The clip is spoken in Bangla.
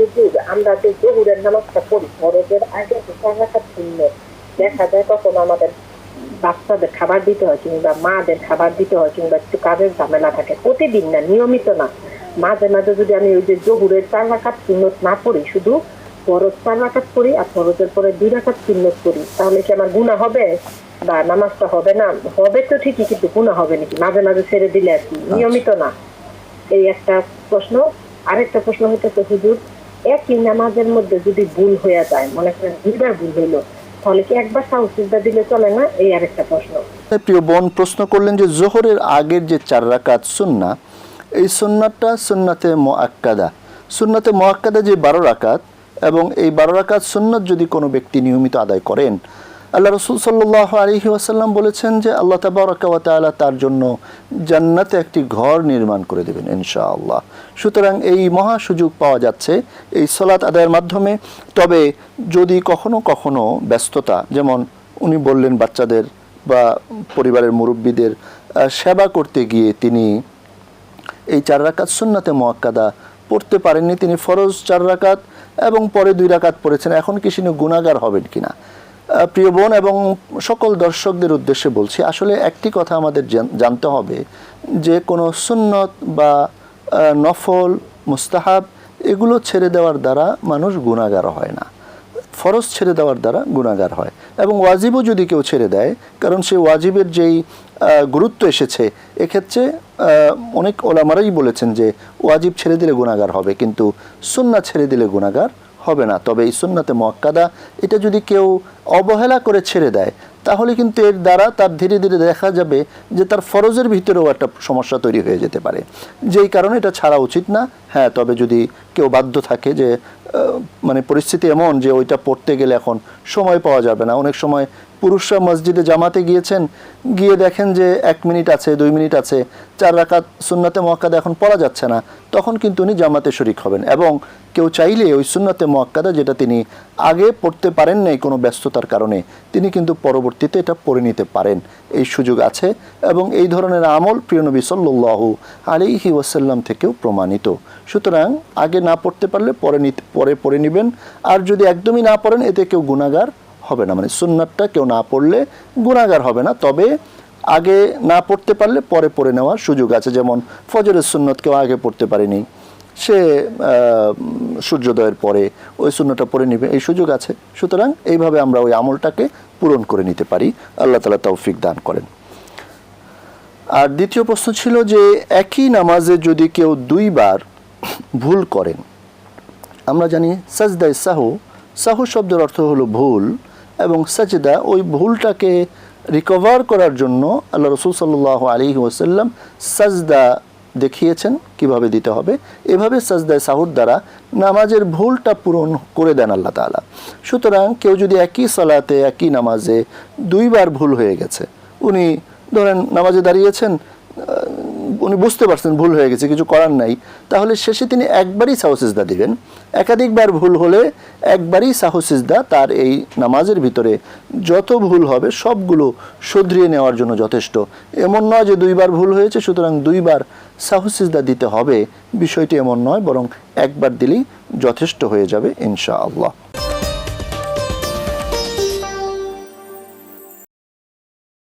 যদি আমরা যে জহুরের নামাজটা পড়ি, ফরজের আগে যে চার রাকাত দেখা যায় তখন আমাদের বাচ্চাদের খাবার দিতে হয় কিংবা মাদের খাবার দিতে হয় কিংবা একটু কাজের ঝামেলা থাকে। প্রতিদিন না, নিয়মিত না। মাঝে মাঝে যদি আমি ওই যে জহুরের চার রাকাত সুন্নত না পড়ি, শুধু ফরজ চার রাকাত পড়ি আর ফরজের পরে দুই রাকাত সুন্নত পড়ি, তাহলে কি আমার গুণা হবে? বা নামাজটা হবে না? হবে তো ঠিকই, কিন্তু গুণা হবে নাকি? মাঝে মাঝে ছেড়ে দিলে আর কি। নিয়মিত না। এই একটা প্রশ্ন। আরেকটা প্রশ্ন হইতেছে, হুজুর একই নামাজের মধ্যে যদি ভুল হয়ে যায়, মনে করেন দুইবার ভুল হইল, তাহলে কি একবার দিলে চলে না? এই প্রশ্ন। প্রিয় বোন, প্রশ্ন করলেন যে জোহরের আগের যে চার রাকাত সুন্না এই সুন্নাটা সুন্নাতে মোয়াক্কাদা সুন্নাতে মোয়াক্কাদা যে বারো রাকাত এবং এই বারো রাকাত সুন্নত যদি কোনো ব্যক্তি নিয়মিত আদায় করেন আল্লাহ রসুল সাল্লাহ আলহি ওয়াসাল্লাম বলেছেন যে আল্লাহ তাবারকালা তার জন্য জান্নাতে একটি ঘর নির্মাণ করে দেবেন, ইনশাআল্লাহ। সুতরাং এই মহা সুযোগ পাওয়া যাচ্ছে এই সলাৎ আদায়ের মাধ্যমে। তবে যদি কখনো কখনো ব্যস্ততা, যেমন উনি বললেন বাচ্চাদের বা পরিবারের মুরব্বীদের সেবা করতে গিয়ে তিনি এই চার রাকাত সুন্নাতে মোয়াক্কাদা পড়তে পারেননি, তিনি ফরজ চার রাকাত এবং পরে দুই রাকাত পড়েছেন। এখন কি তিনি গুণাগার হবেন কিনা? প্রিয় বোন এবং সকল দর্শকদের উদ্দেশ্যে বলছি, আসলে একটি কথা আমাদের জানতে হবে যে কোনো সুন্নত বা নফল, মুস্তাহাব এগুলো ছেড়ে দেওয়ার দ্বারা মানুষ গুণাগার হয় না। ফরজ ছেড়ে দেওয়ার দ্বারা গুণাগার হয় এবং ওয়াজিবও যদি কেউ ছেড়ে দেয়, কারণ সেই ওয়াজিবের যেই গুরুত্ব এসেছে, এক্ষেত্রে অনেক ওলামারাই বলেছেন যে ওয়াজিব ছেড়ে দিলে গুণাগার হবে, কিন্তু সুন্না ছেড়ে দিলে গুণাগার হবে না। তবে এই সুন্নাতে মক্কাদা এটা যদি কেউ অবহেলা করে ছেড়ে দেয় তাহলে কিন্তু এর দ্বারা তার ধীরে ধীরে দেখা যাবে যে তার ফরজের ভিতরেও একটা সমস্যা তৈরি হয়ে যেতে পারে। যেই কারণে এটা ছাড়া উচিত না। হ্যাঁ তবে যদি কেউ বাধ্য থাকে যে মানে পরিস্থিতি এমন যে ওইটা পড়তে গেলে এখন সময় পাওয়া যাবে না। অনেক সময় পুরুষরা মসজিদে জামাতে গিয়েছেন, গিয়ে দেখেন যে এক মিনিট আছে, দুই মিনিট আছে, চার রাকাত সুন্নাতে মক্কাদা এখন পড়া যাচ্ছে না। তখন কিন্তু উনি জামাতে শরিক হবেন এবং কেউ চাইলে ওই সুন্নাতে মক্কাদা যেটা তিনি আগে পড়তে পারেন নাই কোনো ব্যস্ততার কারণে, তিনি কিন্তু পরবর্তীতে এটা পড়ে নিতে পারেন। এই সুযোগ আছে এবং এই ধরনের আমল প্রিয়নবী সাল্লাল্লাহু আলাইহি ওয়াসাল্লাম থেকেও প্রমাণিত। সুতরাং আগে না পড়তে পারলে পরে নিতে, পরে পড়ে নেবেন। আর যদি একদমই না পড়েন, এতে কেউ গুণাগার হবে না। মানে সুন্নাতটা কেউ না পড়লে গুণাগার হবে না। তবে আগে না পড়তে পারলে পরে পড়ে নেওয়ার সুযোগ আছে। যেমন ফজরের সুন্নত কেউ আগে পড়তে পারেনি। সে সূর্যোদয়ের পরে ওই শূন্যটা পড়ে নিবে, এই সুযোগ আছে। সুতরাং এইভাবে আমরা ওই আমলটাকে পূরণ করে নিতে পারি। আল্লাহ তালা তৌফিক দান করেন। আর দ্বিতীয় প্রশ্ন ছিল যে, একই নামাজে যদি কেউ দুইবার ভুল করেন, আমরা জানি সাজদায় সাহু সাহু শব্দের অর্থ হলো ভুল, এবং সাজদা ওই ভুলটাকে রিকভার করার জন্য আল্লাহ রসুল সাল্লাহ আলী ওসাল্লাম সাজদা দেখিয়েছেন কীভাবে দিতে হবে। এভাবে সাজদায় সাহুর দ্বারা নামাজের ভুলটা পূরণ করে দেন আল্লাহ তালা সুতরাং কেউ যদি একই সালাতে, একই নামাজে দুইবার ভুল হয়ে গেছে, উনি ধরেন নামাজে দাঁড়িয়েছেন উনি বুঝতে পারছেন ভুল হয়ে গেছে, কিছু করার নাই। তাহলে শেষে তিনি একবারই সাহসিজদা দিবেন। একাধিকবার ভুল হলে একবারই সাহসিজদা তার এই নামাজের ভিতরে। যত ভুল হবে, সবগুলো শুধরিয়ে নেওয়ার জন্য যথেষ্ট। এমন নয় যে দুইবার ভুল হয়েছে, সুতরাং দুইবার সাহসিজদা দিতে হবে। বিষয়টি এমন নয়, বরং একবার দিলেই যথেষ্ট হয়ে যাবে, ইনশাআল্লাহ।